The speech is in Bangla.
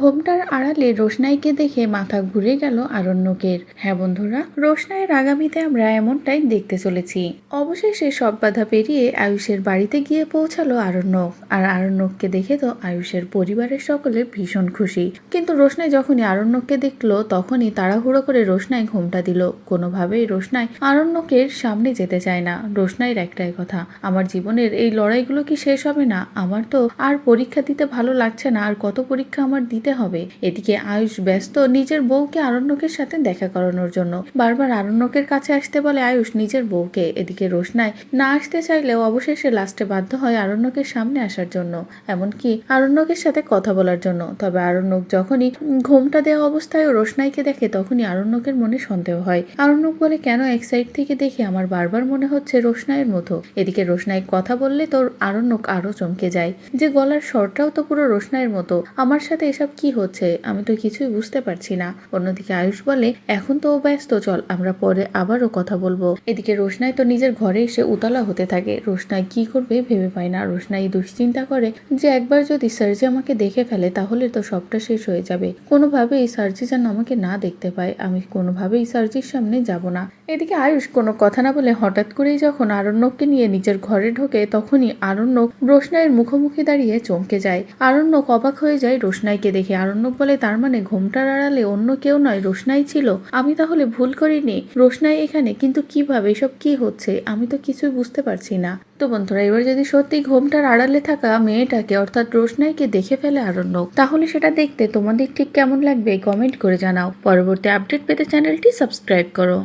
ঘোমটার আড়ালে রোশনাইকে দেখে মাথা ঘুরে গেল আরণ্যকের। হ্যাঁ বন্ধুরা, রোশনাইয়ের আগামীতে আমরা এমনটাই দেখতে চলেছি। অবশেষে সব বাধা পেরিয়ে আয়ুষের বাড়িতে গিয়ে পৌঁছালো আরণ্যক আর আরণ্যককে দেখে তো আয়ুষের পরিবারের সকলে ভীষণ খুশি। কিন্তু রোশনাই যখনই আরণ্যককে দেখল, তখনই তাড়াহুড়ো করে রোশনাই ঘোমটা দিল। কোনোভাবেই রোশনাই আরণ্যকের সামনে যেতে চায় না। রোশনাইয়ের একটাই কথা, আমার জীবনের এই লড়াইগুলো কি শেষ হবে না? আমার তো আর পরীক্ষা দিতে ভালো লাগছে না। আর কত পরীক্ষা আমার দিতে হবে। এদিকে আয়ুষ ব্যস্ত নিজের বউকে আরণ্যকের সাথে দেখা করানোর জন্য। বারবার আরণ্যকের কাছে আসতে বলে আয়ুষ নিজের বউকে। এদিকে রোশনাই না আসতে চাইলেও অবশেষে লাস্টে বাধ্য হয় আরণ্যকের সামনে আসার জন্য। এমনকি আরণ্যকের সাথে কথা বলার জন্য। তবে আরণ্যক যখনই ঘোমটা দেওয়া অবস্থায় রোশনাইকে দেখে তখনই আরণ্যকের মনে সন্দেহ হয়। আরণ্যক বলে, কেন এক সাইড থেকে দেখে আমার বারবার মনে হচ্ছে রোশনাইয়ের মতো? এদিকে রোশনাই কথা বললে তোর আরণ্যক আরও চমকে যায়। যে গলার স্বরটাও তো পুরো রোশনাইয়ের মতো। আমার সাথে এসব কি হচ্ছে? আমি তো কিছুই বুঝতে পারছি না। অন্যদিকে আয়ুষ বলে, এখন তো ও ব্যস্ত, চল, আমরা পরে আবারও কথা বলব। এদিকে রোশনাই তো নিজের ঘরে এসে উতলা হতে থাকে। রোশনাই কি করবে ভেবে পায় না। রোশনাই দুশ্চিন্তা করে যে একবার যদি সার্জি আমাকে দেখে ফেলে, তাহলে তো সবটা শেষ হয়ে যাবে। কোনোভাবেই সার্জি যেন আমাকে না দেখতে পায়। আমি কোনোভাবেই সার্জির সামনে যাব না। এদিকে আয়ুষ কোনো কথা না বলে হঠাৎ করেই যখন আরণ্যককে নিয়ে নিজের ঘরে ঢোকে, তখনই আরণ্যক রোশনাইয়ের মুখোমুখি দাঁড়িয়ে চমকে যায়। আরণ্যক অবাক হয়ে যায় রোশনাইকে দেখে। আরণ্যক বলে, তার মানে ঘোমটার আড়ালে অন্য কেউ নয়, রোশনাই ছিল? আমি তাহলে ভুল করিনি। রোশনাই এখানে, কিন্তু কীভাবে? এসব কি হচ্ছে? আমি তো কিছুই বুঝতে পারছি না। তো বন্ধুরা, এবার যদি সত্যি ঘোমটার আড়ালে থাকা মেয়েটাকে, অর্থাৎ রোশনাইকে দেখে ফেলে আরণ্যক, তাহলে সেটা দেখতে তোমাদের ঠিক কেমন লাগবে? কমেন্ট করে জানাও। পরবর্তী আপডেট পেতে চ্যানেলটি সাবস্ক্রাইব করো।